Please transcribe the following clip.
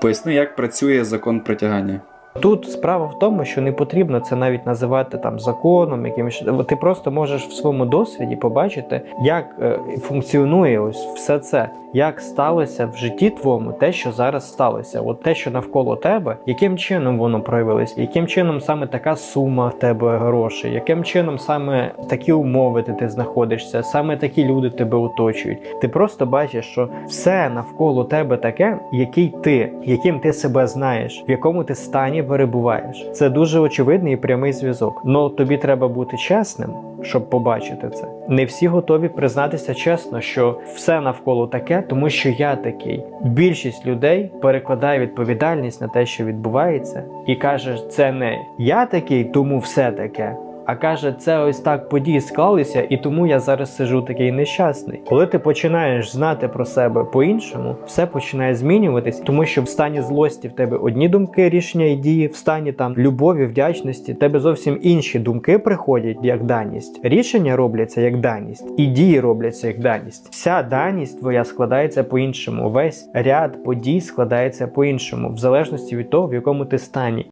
Поясни, як працює закон притягання. Тут справа в тому, що не потрібно це навіть називати там законом, якимось. Ти просто можеш в своєму досвіді побачити, як е, функціонує ось все це, як сталося в житті твоєму те, що зараз сталося, от те, що навколо тебе, яким чином воно проявилось, яким чином саме така сума в тебе грошей, яким чином саме такі умови ти, ти знаходишся, саме такі люди тебе оточують. Ти просто бачиш, що все навколо тебе таке, який ти, яким ти себе знаєш, в якому ти стані перебуваєш. Це дуже очевидний і прямий зв'язок. Но тобі треба бути чесним, щоб побачити це. Не всі готові признатися чесно, що все навколо таке, тому що я такий. Більшість людей перекладає відповідальність на те, що відбувається, і каже, це не я такий, тому все таке. А каже, це ось так події склалися, і тому я зараз сижу такий нещасний. Коли ти починаєш знати про себе по-іншому, все починає змінюватись, тому що в стані злості в тебе одні думки, рішення і дії, в стані там любові, вдячності, в тебе зовсім інші думки приходять як даність. Рішення робляться як даність, і дії робляться як даність. Вся даність твоя складається по-іншому. Весь ряд подій складається по-іншому, в залежності від того, в якому ти стані.